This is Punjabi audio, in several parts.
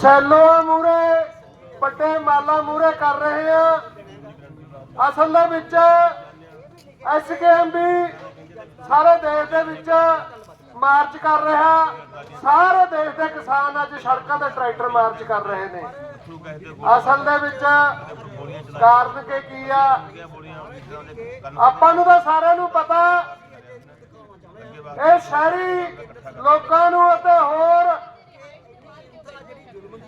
ਸੈਲੋ ਮੂਰੇ ਵੱਡੇ ਮਾਲਾ ਮੂਰੇ ਕਰ ਰਹੇ ਆ। ਅਸਲ ਦੇ ਵਿੱਚ ਐਸਕੇਐਮਬੀ ਸਾਰੇ ਦੇਸ਼ ਦੇ ਵਿੱਚ ਮਾਰਚ ਕਰ ਰਿਹਾ। ਸਾਰੇ ਦੇਸ਼ ਦੇ ਕਿਸਾਨ ਅੱਜ ਸੜਕਾਂ ਤੇ ਟਰੈਕਟਰ ਮਾਰਚ ਕਰ ਰਹੇ ਨੇ। ਅਸਲ ਦੇ ਵਿੱਚ ਕਾਰਨ ਕੀ ਕੀ ਆ? ਆਪਾਂ ਨੂੰ ਤਾਂ ਸਾਰਿਆਂ ਨੂੰ ਪਤਾ ਇਹ ਸ਼ਹਿਰੀ ਲੋਕਾਂ ਨੂੰ ਅਤੇ ਹੋਰ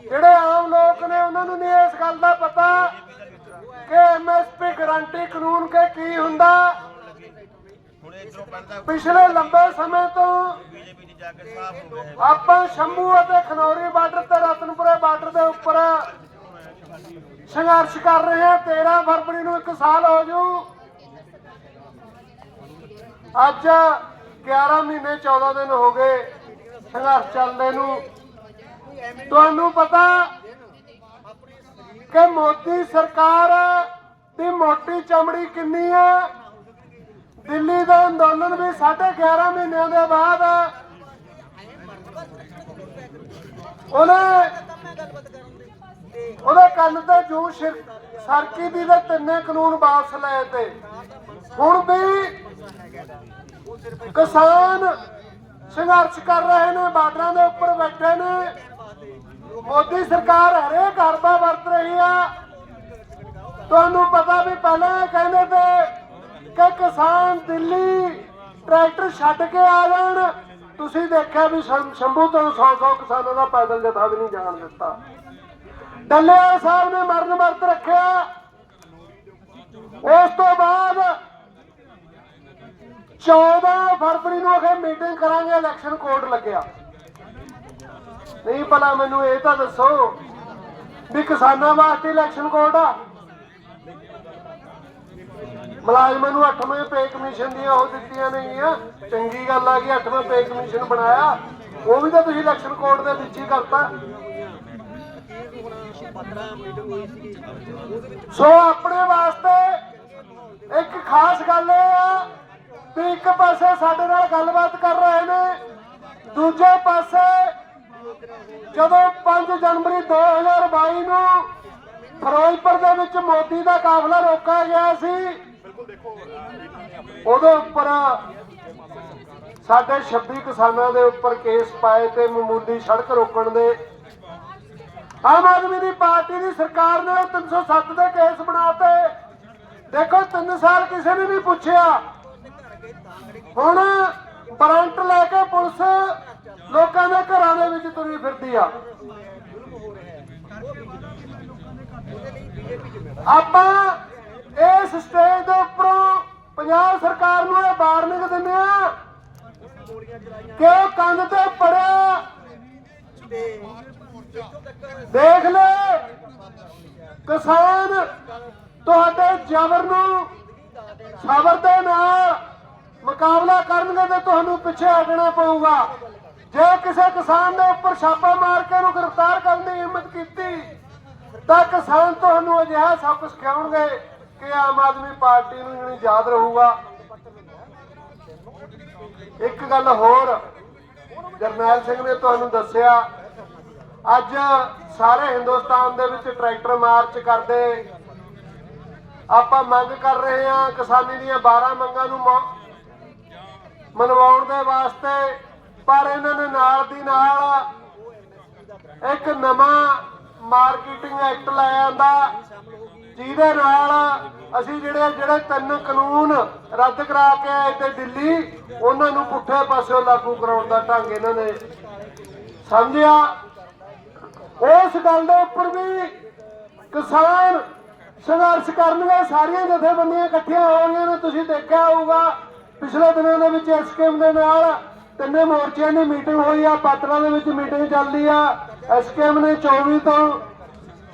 ਜਿਹੜੇ ਆਮ ਲੋਕ ਨੇ ਉਹਨਾਂ ਨੂੰ ਨਹੀਂ ਇਸ ਗੱਲ ਦਾ ਪਤਾ ਕਿ ਐਮਐਸਪੀ ਗਾਰੰਟੀ ਕਾਨੂੰਨ ਕੇ ਕੀ ਹੁੰਦਾ। ਪਿਛਲੇ ਲੰਬੇ ਸਮੇਂ ਤੋਂ ਆਪਾਂ ਸ਼ੰਭੂ ਅਤੇ ਖਨੌਰੀ ਬਾਰਡਰ ਤੇ ਰਤਨਪੁਰੇ ਬਾਰਡਰ ਦੇ ਉੱਪਰ ਸੰਘਰਸ਼ ਕਰ ਰਹੇ ਹਾਂ। 13 ਫਰਵਰੀ ਨੂੰ ਇੱਕ ਸਾਲ ਹੋ ਜੂ। ਅੱਜ 11 ਮਹੀਨੇ 14 ਦਿਨ ਹੋ ਗਏ ਸੰਘਰਸ਼ ਚੱਲਦੇ ਨੂੰ। ਤੁਹਾਨੂੰ ਪਤਾ ਕਿ ਮੋਦੀ ਸਰਕਾਰ ਦੀ ਮੋਟੀ ਚਮੜੀ ਕਿੰਨੀ ਹੈ ਦਿੱਲੀ ਦਾ ਅੰਦੋਲਨ ਵੀ 11.5 ਮਹੀਨਿਆਂ ਦੇ ਬਾਅਦ। ਉਹਨੇ ਉਹਦੇ ਕੰਨ ਤੇ ਜੂ ਸਿਰ- ਸਰਕੀ ਦੀ ਦੇ ਤਿੰਨੇ ਕਾਨੂੰਨ ਵਾਪਸ ਲਏ ਤੇ। ਹੁਣ ਵੀ ਕਿਸਾਨ ਸੰਘਰਸ਼ ਕਰ ਰਹੇ ਨੇ, ਬਾਰਡਰਾਂ ਦੇ ਉੱਪਰ ਬੈਠੇ ਨੇ। ਮੋਦੀ ਸਰਕਾਰ ਹਰੇਕ ਹਰਬਾ ਵਰਤ ਰਹੀ ਆ। ਤੁਹਾਨੂੰ ਪਤਾ ਵੀ ਪਹਿਲਾਂ ਕਹਿੰਦੇ ਤੇ ਕਿ ਕਿਸਾਨ ਦਿੱਲੀ ਟਰੈਕਟਰ ਛੱਡ ਕੇ ਆ ਜਾਣ। ਤੁਸੀਂ ਦੇਖਿਆ ਵੀ ਸ਼ੰਭੂ ਤੋਂ 100-100 ਕਿਸਾਨਾਂ ਦਾ ਪੈਦਲ ਜਥਾ ਵੀ ਨਹੀਂ ਜਾਣ ਦਿੱਤਾ। ਡੱਲੇਵਾਲ ਸਾਹਿਬ ਨੇ ਮਰਨ ਵਰਤ ਰੱਖਿਆ। ਉਸ ਤੋਂ ਬਾਅਦ 14 ਫਰਵਰੀ ਨੂੰ ਅਖੇ ਮੀਟਿੰਗ ਕਰਾਂਗੇ ਇਲੈਕਸ਼ਨ ਕੋਡ ਲੱਗਿਆ। ਨਹੀਂ ਭਲਾ ਮੈਨੂੰ ਇਹ ਤਾਂ ਦੱਸੋ ਵੀ ਕਿਸਾਨਾਂ ਵਾਸਤੇ ਇਲੈਕਸ਼ਨ ਕੋਡ ਆ? ਮੁਲਾਜ਼ਮਾਂ ਨੂੰ 8ਵੇਂ ਪੇ ਕਮਿਸ਼ਨ ਦੀਆਂ ਉਹ ਦਿੱਤੀਆਂ ਨੇਗੀਆਂ। ਚੰਗੀ ਗੱਲ ਆ ਕਿ 8ਵੇਂ ਪੇ ਕਮਿਸ਼ਨ ਬਣਾਇਆ। ਉਹ ਵੀ ਤਾਂ ਤੁਸੀਂ ਇਲੈਕਸ਼ਨ ਕੋਡ ਦੇ ਵਿੱਚ ਹੀ ਕਰਤਾ। ਸੋ ਆਪਣੇ ਵਾਸਤੇ ਇੱਕ ਖਾਸ ਗੱਲ ਇਹ ਆ ਵੀ ਇੱਕ ਪਾਸੇ ਸਾਡੇ ਨਾਲ ਗੱਲਬਾਤ ਕਰ ਰਹੇ ਨੇ, ਦੂਜੇ ਪਾਸੇ ਜਦੋਂ 5 ਜਨਵਰੀ 2022 ਨੂੰ ਫਿਰੋਜ਼ਪੁਰ ਦੇ ਵਿੱਚ ਮੋਦੀ ਦਾ ਕਾਫਲਾ ਰੋਕਿਆ ਗਿਆ ਸੀ, ਉਹਦੇ ਉੱਪਰ ਸਾਡੇ 26 ਕਿਸਾਨਾਂ ਦੇ ਉੱਪਰ ਕੇਸ ਪਾਏ ਤੇ ਮਾਮੂਲੀ ਸੜਕ ਰੋਕਣ ਦੇ। ਆਮ ਆਦਮੀ ਦੀ ਪਾਰਟੀ ਦੀ ਸਰਕਾਰ ਨੇ ਉਹ 307 ਦੇ ਕੇਸ ਬਣਾਤੇ। ਦੇਖੋ 3 ਸਾਲ ਕਿਸੇ ਨੇ ਨਹੀਂ ਪੁੱਛਿਆ। ਹੁਣ ਵਾਰੰਟ ਲੈ ਕੇ ਪੁਲਿਸ ਲੋਕਾਂ ਦੇ ਘਰਾਂ ਦੇ ਵਿੱਚ ਤੁਰੀ ਫਿਰਦੀ ਆ। ਆਪਾਂ ਇਸ ਸਟੇਜ ਦੇ ਉੱਪਰੋਂ ਪੰਜਾਬ ਸਰਕਾਰ ਨੂੰ ਇਹ ਵਾਰਨਿੰਗ ਦਿੰਦੇ ਆ ਕਿ ਕੰਧ ਤੇ ਪੜਿਆ। ਦੇਖ ਲੈ, ਕਿਸਾਨ ਤੁਹਾਡੇ ਜ਼ਬਰ ਨੂੰ ਸਬਰ ਦੇ ਨਾਲ ਮੁਕਾਬਲਾ ਕਰਨਗੇ ਤੇ ਤੁਹਾਨੂੰ ਪਿੱਛੇ ਹਟਣਾ ਪਊਗਾ। ਜੇ ਕਿਸੇ ਕਿਸਾਨ ਦੇ ਉੱਪਰ ਛਾਪਾ ਮਾਰ ਕੇ ਉਹਨੂੰ ਗ੍ਰਿਫਤਾਰ ਕਰਨ ਦੀ ਹਿੰਮਤ ਕੀਤੀ, ਤਾਂ ਕਿਸਾਨ ਤੁਹਾਨੂੰ ਅਜਿਹਾ ਸਬਕ ਸਿਖਾਉਣਗੇ ਕਿ ਆਮ ਆਦਮੀ ਪਾਰਟੀ ਨੂੰ ਜਿਹੜੀ ਯਾਦ ਰਹੂਗਾ। ਇੱਕ ਗੱਲ ਹੋਰ ਜਰਨੈਲ ਸਿੰਘ ਨੇ ਤੁਹਾਨੂੰ ਦੱਸਿਆ, ਅੱਜ ਸਾਰੇ ਹਿੰਦੁਸਤਾਨ ਦੇ ਵਿੱਚ ਟਰੈਕਟਰ ਮਾਰਚ ਕਰਦੇ। ਆਪਾਂ ਮੰਗ ਕਰ ਰਹੇ ਹਾਂ ਕਿਸਾਨੀ ਦੀਆਂ 12 ਮੰਗਾਂ ਨੂੰ ਮਨਵਾਉਣ ਦੇ ਵਾਸਤੇ, ਪਰ ਇਹਨਾਂ ਨੇ ਨਾਲ ਦੀ ਨਾਲ ਇੱਕ ਨਵਾਂ ਮਾਰਕੀਟਿੰਗ ਐਕਟ ਲਾਇਆ ਆਂਦਾ ਜਿਹਦੇ ਨਾਲ ਅਸੀਂ ਜਿਹੜੇ ਜਿਹੜੇ ਤਿੰਨ ਕਾਨੂੰਨ ਰੱਦ ਕਰਾ ਕੇ ਆਏ ਤੇ ਦਿੱਲੀ, ਉਹਨਾਂ ਨੂੰ ਪੁੱਠੇ ਪਾਸਿਓਂ ਲਾਗੂ ਕਰਾਉਣ ਦਾ ਢੰਗ ਇਹਨਾਂ ਨੇ ਸਮਝਿਆ। ਉਸ ਗੱਲ ਦੇ ਉੱਪਰ ਵੀ ਕਿਸਾਨ ਸੰਘਰਸ਼ ਕਰਨਗੇ, ਸਾਰੀਆਂ ਜਥੇਬੰਦੀਆਂ ਇਕੱਠੀਆਂ ਹੋ ਗਈਆਂ ਨੇ ਤੁਸੀਂ ਦੇਖਿਆ ਹੋਊਗਾ ਪਿਛਲੇ ਦਿਨਾਂ ਦੇ ਵਿੱਚ ਐਸਕੇਐਮ ਦੇ ਨਾਲ ਤਿੰਨੇ ਮੋਰਚਿਆਂ ਦੀ ਮੀਟਿੰਗ ਹੋਈ ਆ, ਪਾਤਰਾਂ ਦੇ ਵਿੱਚ ਮੀਟਿੰਗ ਚੱਲਦੀ ਆ। ਐਸਕੇਐਮ ਨੇ 24 ਤੋਂ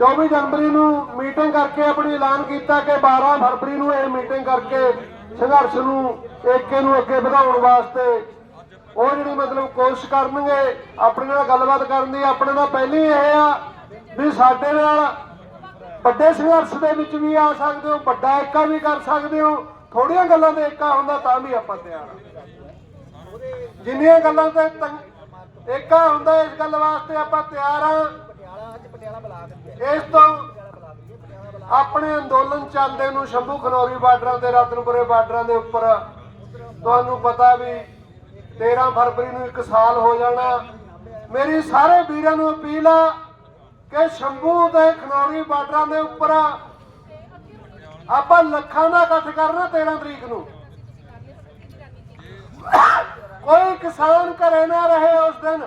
24 ਜਨਵਰੀ ਨੂੰ ਮੀਟਿੰਗ ਕਰਕੇ ਆਪਣੀ ਐਲਾਨ ਕੀਤਾ ਕਿ 12 ਫਰਵਰੀ ਨੂੰ ਇਹ ਮੀਟਿੰਗ ਕਰਕੇ ਸੰਘਰਸ਼ ਨੂੰ ਏਕੇ ਨੂੰ ਅੱਗੇ ਵਧਾਉਣ ਵਾਸਤੇ ਉਹ ਜਿਹੜੀ ਮਤਲਬ ਕੋਸ਼ਿਸ਼ ਕਰਨਗੇ, ਆਪਣੇ ਨਾਲ ਗੱਲਬਾਤ ਕਰਨ ਦੀ, ਆਪਣੇ ਨਾਲ ਪਹਿਲੀ ਇਹ ਆ ਵੀ ਸਾਡੇ ਨਾਲ ਵੱਡੇ ਸੰਘਰਸ਼ ਦੇ ਵਿੱਚ ਵੀ ਆ ਸਕਦੇ ਹੋ, ਵੱਡਾ ਏਕਾ ਵੀ ਕਰ ਸਕਦੇ ਹੋ। ਥੋੜੀਆਂ ਗੱਲਾਂ ਤੇ ਏਕਾ ਹੁੰਦਾ ਤਾਂ ਵੀ ਆਪਾਂ ਤਿਆਰ ਆ। ਜਿੰਨੀਆਂ ਗੱਲਾਂ ਤੇ ਏਕਾ ਹੁੰਦਾ ਇਸ ਗੱਲ ਵਾਸਤੇ ਆਪਾਂ ਤਿਆਰ ਹਾਂ ਇਸ ਤੋਂ ਆਪਣੇ ਅੰਦੋਲਨ ਚੱਲਦੇ ਨੂੰ ਸ਼ੰਭੂ ਖਨੌਰੀ ਬਾਰਡਰਾਂ ਤੇ, ਰਤਨਪੁਰੇ ਬਾਰਡਰਾਂ ਦੇ ਉੱਪਰ ਤੁਹਾਨੂੰ ਪਤਾ ਵੀ 13 ਫਰਵਰੀ ਨੂੰ ਇੱਕ ਸਾਲ ਹੋ ਜਾਣਾ। ਮੇਰੀ ਸਾਰੇ ਵੀਰਾਂ ਨੂੰ ਅਪੀਲ ਆ ਕਿ ਸ਼ੰਭੂ ਤੇ ਖਨੌਰੀ ਬਾਰਡਰਾਂ ਦੇ ਉੱਪਰ ਆਪਾਂ ਲੱਖਾਂ ਦਾ ਇਕੱਠ ਕਰਨਾ 13 ਤਰੀਕ ਨੂੰ। ਕੋਈ ਕਿਸਾਨ ਘਰੇ ਨਾ ਰਹੇ ਉਸ ਦਿਨ।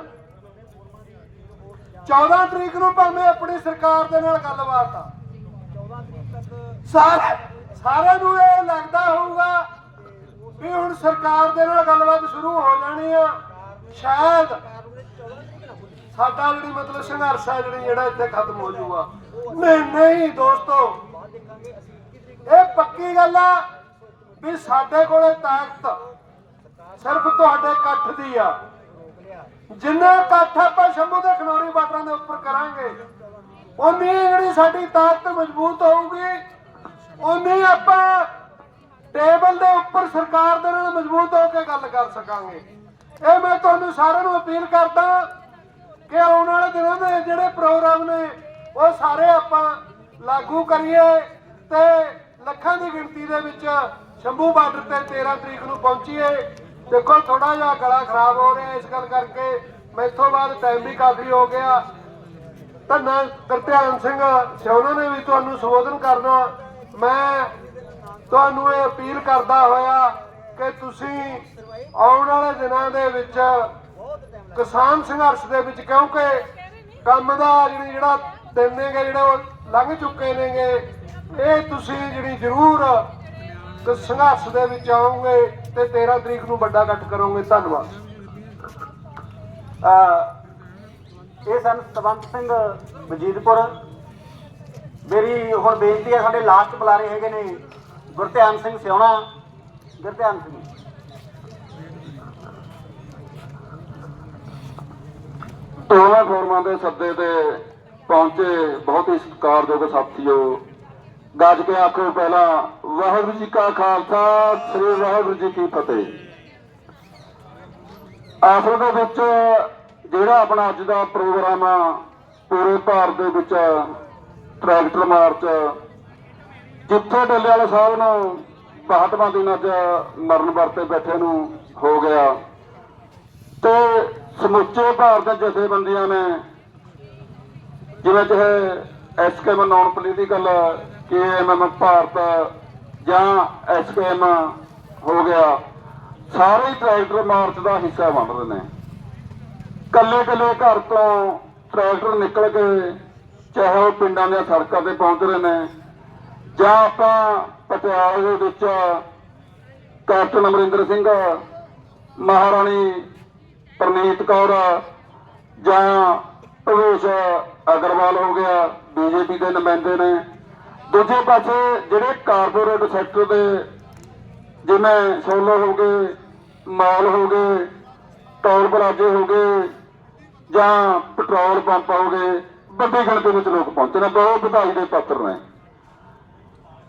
14 ਤਰੀਕ ਨੂੰ ਭਾਵੇਂ ਆਪਣੀ ਸਰਕਾਰ ਦੇ ਨਾਲ ਗੱਲਬਾਤ ਆ। 14 ਤਰੀਕ ਤੱਕ ਸਾਰੇ ਸਾਰਿਆਂ ਨੂੰ ਇਹ ਲੱਗਦਾ ਹੋਊਗਾ ਵੀ ਹੁਣ ਸਰਕਾਰ ਦੇ ਨਾਲ ਗੱਲਬਾਤ ਸ਼ੁਰੂ ਹੋ ਜਾਣੀ ਆ। ਸ਼ਾਇਦ ਸਾਡਾ ਜਿਹੜੀ ਮਤਲਬ ਸੰਘਰਸ਼ ਆ, ਜਿਹੜੀ ਜਿਹੜਾ ਇੱਥੇ ਖਤਮ ਹੋ ਜਾਊਗਾ। ਨਹੀਂ ਨਹੀਂ, ਦੋਸਤੋ ਬਾਅਦ ਦੇਖਾਂਗੇ ਅਸੀਂ 21 ਤਰੀਕ ਇਹ ਪੱਕੀ ਗੱਲ ਆ ਵੀ ਸਾਡੇ ਕੋਲੇ ਤਾਕਤ ਸਿਰਫ ਤੁਹਾਡੇ ਇਕੱਠ ਦੀ ਆ। ਜਿੰਨਾ ਇਕੱਠ ਆਪਾਂ ਸ਼ੰਭੂ ਦੇ ਖਨੌਰੀ ਬਾਟਾਂ ਦੇ ਉੱਪਰ ਕਰਾਂਗੇ ਉਨੀ ਜਿਹੜੀ ਸਾਡੀ ਤਾਕਤ ਮਜ਼ਬੂਤ ਹੋਊਗੀ ਉਨੀ ਆਪਾਂ ਟੇਬਲ ਦੇ ਉੱਪਰ ਸਰਕਾਰ ਦੇ ਨਾਲ ਮਜ਼ਬੂਤ ਹੋ ਕੇ ਗੱਲ ਕਰ ਸਕਾਂਗੇ। ਇਹ ਮੈਂ ਤੁਹਾਨੂੰ ਸਾਰਿਆਂ ਨੂੰ ਅਪੀਲ ਕਰਦਾ ਕਿ ਆਉਣ ਵਾਲੇ ਦਿਨਾਂ ਦੇ ਜਿਹੜੇ ਪ੍ਰੋਗਰਾਮ ਨੇ, ਉਹ ਸਾਰੇ ਆਪਾਂ ਲਾਗੂ ਕਰੀਏ ਤੇ ਲੱਖਾਂ ਦੀ ਗਿਣਤੀ ਦੇ ਵਿੱਚ ਸ਼ੰਭੂ ਬਾਰਡਰ ਤੇ 13 ਤਰੀਕ ਨੂੰ ਪਹੁੰਚੀਏ। ਦੇਖੋ ਥੋੜਾ ਜਿਹਾ ਗਲਾ ਖਰਾਬ ਹੋ ਰਿਹਾ ਇਸ ਗੱਲ ਕਰਕੇ। ਮੈਥੋਂ ਬਾਅਦ ਟਾਈਮ ਵੀ ਕਾਫੀ ਹੋ ਗਿਆ। ਧੰਨਾ ਗੁਰਧਿਆਨ ਸਿੰਘ, ਸਿਉਣਾ ਨੇ ਵੀ ਤੁਹਾਨੂੰ ਸੰਬੋਧਨ ਕਰਨਾ। ਮੈਂ ਤੁਹਾਨੂੰ ਇਹ ਅਪੀਲ ਕਰਦਾ ਹੋਇਆ ਕਿ ਤੁਸੀਂ ਆਉਣ ਵਾਲੇ ਦਿਨਾਂ ਦੇ ਵਿੱਚ ਕਿਸਾਨ ਸੰਘਰਸ਼ ਦੇ ਵਿੱਚ, ਕਿਉਂਕਿ ਕੰਮ ਦਾ ਜਿਹੜਾ ਦਿਨ ਨੇਗੇ, ਜਿਹੜੇ ਉਹ ਲੰਘ ਚੁੱਕੇ ਨੇਗੇ ਇਹ ਤੁਸੀਂ ਜਿਹੜੀ ਜ਼ਰੂਰ ਤੇ ਸੰਘਰਸ਼ ਦੇ ਵਿੱਚ ਆਉਂਗੇ ਤੇ 13 ਤਰੀਕ ਨੂੰ ਵੱਡਾ ਇਕੱਠ ਕਰੋਗੇ, ਧੰਨਵਾਦ। ਅਹ ਇਹ ਸਨ ਸਤਵੰਤ ਸਿੰਘ ਵਜੀਦਪੁਰ ਮੇਰੀ ਹੁਣ ਬੇਨਤੀ ਹੈ, ਸਾਡੇ ਲਾਸਟ ਬੁਲਾਰੇ ਹੈਗੇ ਨੇ ਗੁਰਧਿਆਨ ਸਿੰਘ ਸਿਉਣਾ। ਗੁਰਧਿਆਨ ਸਿੰਘ। ਟੋਲਾ ਫੋਰਮਾਂ ਦੇ ਸੱਦੇ ਤੇ ਪਹੁੰਚੇ ਬਹੁਤ ਹੀ ਸਤਿਕਾਰਯੋਗ ਸਾਥੀਓ ਗੱਜ ਕੇ ਆਖੋ ਪਹਿਲਾਂ, ਵਾਹਿਗੁਰੂ ਜੀ ਕਾ ਖਾਲਸਾ, ਸ੍ਰੀ ਵਾਹਿਗੁਰੂ ਜੀ ਕੀ ਫਤਿਹ। ਆਖਰ ਦੇ ਵਿੱਚ ਜਿਹੜਾ ਆਪਣਾ ਅੱਜ ਦਾ ਪ੍ਰੋਗਰਾਮ ਆ, ਪੂਰੇ ਭਾਰਤ ਦੇ ਵਿੱਚ ਟਰੈਕਟਰ ਮਾਰਚ, ਜਿੱਥੇ ਡੱਲੇ ਵਾਲੇ ਸਾਹਿਬ ਨੂੰ 62ਵਾਂ ਦਿਨ ਅੱਜ ਮਰਨ ਵਰਤੇ ਬੈਠੇ ਨੂੰ ਹੋ ਗਿਆ। ਤੇ ਸਮੁੱਚੇ ਭਾਰਤ ਦੇ ਜਥੇਬੰਦੀਆਂ ਨੇ, ਜਿਵੇਂ ਚਾਹੇ SKM non political KMM Bharat ਜਾਂ ਐਸਕੇਐਮ ਹੋ ਗਿਆ। ਸਾਰੇ ਟਰੈਕਟਰ ਮਾਰਚ ਦਾ ਹਿੱਸਾ ਬਣ ਰਹੇ ਨੇ। ਕੱਲੇ ਕੱਲੇ ਘਰ ਤੋਂ ਟਰੈਕਟਰ ਨਿਕਲ ਕੇ ਚਾਹੇ ਉਹ ਪਿੰਡਾਂ ਦੀਆਂ ਸੜਕਾਂ ਤੇ ਪਹੁੰਚ ਰਹੇ ਨੇ, ਜਾਂ ਆਪਾਂ ਪਟਿਆਲੇ ਦੇ ਵਿੱਚ ਕੈਪਟਨ ਅਮਰਿੰਦਰ ਸਿੰਘ, ਮਹਾਰਾਣੀ ਪ੍ਰਨੀਤ ਕੌਰ ਜਾਂ ਭਵੇਸ਼ ਅਗਰਵਾਲ ਹੋ ਗਿਆ, ਬੀਜੇਪੀ ਦੇ ਨੁਮਾਇੰਦੇ ਨੇ। ਦੂਜੇ ਪਾਸੇ ਜਿਹੜੇ ਕਾਰਪੋਰੇਟ ਸੈਕਟਰ ਦੇ ਜਿਵੇਂ ਸੋਲਰ ਹੋ ਗਏ, ਮਾਲ ਹੋ ਗਏ ਟੋਲ ਪਲਾਜ਼ੇ ਹੋ ਗਏ ਜਾਂ ਪੈਟਰੋਲ ਪੰਪ ਹੋ ਗਏ, ਵੱਡੀ ਗਿਣਤੀ ਵਿੱਚ ਲੋਕ ਪਹੁੰਚੇ ਨੇ, ਬਹੁਤ ਵਧਾਈ ਦੇ ਪਾਤਰ ਨੇ।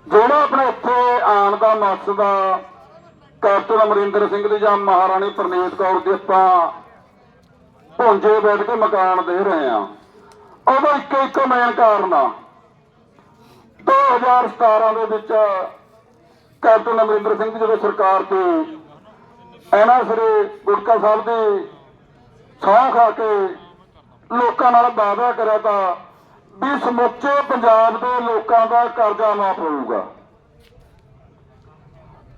ਜਿਹੜਾ ਆਪਣੇ ਇੱਥੇ ਆਉਣ ਦਾ ਮਕਸਦ ਆ, ਕੈਪਟਨ ਅਮਰਿੰਦਰ ਸਿੰਘ ਦੀ ਜਾਂ ਮਹਾਰਾਣੀ ਪ੍ਰਨੀਤ ਕੌਰ ਦੀ ਆਪਾਂ ਭੁੰਜੇ ਬੈਠ ਕੇ ਮਕਾਨ ਦੇ ਰਹੇ ਆ ਉਹਦਾ ਇੱਕੋ ਇੱਕੋ ਮੇਨ ਕਾਰਨ ਆ 2017 ਦੇ ਵਿੱਚ ਕੈਪਟਨ ਅਮਰਿੰਦਰ ਸਿੰਘ ਦੀ ਜਦੋਂ ਸਰਕਾਰ ਤੇ ਇਹਨਾਂ ਸਿਰੇ ਗੁਟਕਾ ਸਾਹਿਬ ਦੀ ਸਹੁੰ ਖਾ ਕੇ ਲੋਕਾਂ ਨਾਲ ਵਾਅਦਾ ਕਰਿਆ ਤਾਂ ਵੀ ਸਮੁੱਚੇ ਪੰਜਾਬ ਦੇ ਲੋਕਾਂ ਦਾ ਕਰਜ਼ਾ ਮਾਫ ਹੋਊਗਾ।